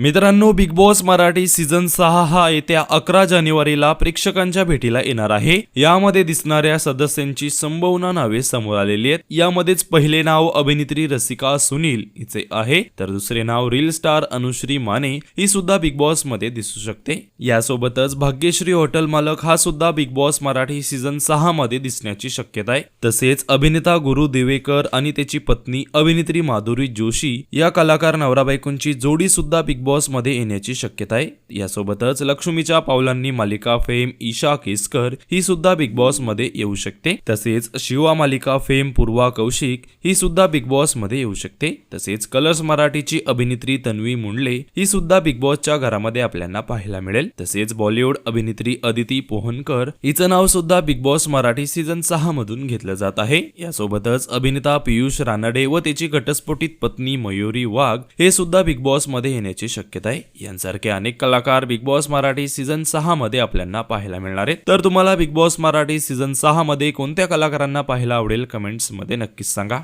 मित्रांनो big boss Marathi season सहा हा येत्या अकरा जानेवारीला प्रेक्षकांच्या भेटीला येणार आहे. यामध्ये दिसणाऱ्या सदस्यांची संभावना नावे समोर आलेली आहेत. यामध्येच पहिले नाव अभिनेत्री रसिका सुनील हिचे आहे तर दुसरे नाव रील स्टार अनुश्री माने ही सुद्धा बिग बॉसमध्ये दिसू शकते. यासोबतच भाग्यश्री हॉटेल मालक हा सुद्धा बिग बॉस मराठी सीझन सहा मध्ये दिसण्याची शक्यता आहे. तसेच अभिनेता गुरु देवेकर आणि त्याची पत्नी अभिनेत्री माधुरी जोशी या कलाकार नवरा बायकोंची जोडी सुद्धा बिग बॉस मध्ये येण्याची शक्यता आहे. यासोबतच लक्ष्मीच्या पावलांनी मालिका फेम ईशा केसकर ही सुद्धा बिग बॉसमध्ये येऊ शकते. तसेच शिवा मालिका फेम पूर्वा कौशिक ही सुद्धा बिग बॉसमध्ये येऊ शकते. तसेच कलर्स मराठीची अभिनेत्री तन्वी मुंडले ही सुद्धा बिग बॉसच्या घरामध्ये आपल्याला पाहायला मिळेल. तसेच बॉलिवूड अभिनेत्री अदिती पोहनकर हिचं नाव सुद्धा बिग बॉस मराठी सीझन सहा मधून घेतलं जात आहे. यासोबतच अभिनेता पियुष रानडे व त्याची घटस्फोटित पत्नी मयुरी वाघ हे सुद्धा बिग बॉसमध्ये येण्याची शक्यता आहे यांसारखे अनेक कलाकार बिग बॉस मराठी सीझन सहा मध्ये आपल्याला पाहायला मिळणार आहेत. तर तुम्हाला बिग बॉस मराठी सीझन सहा मध्ये कोणत्या कलाकारांना पाहायला आवडेल? कमेंट्समध्ये नक्कीच सांगा.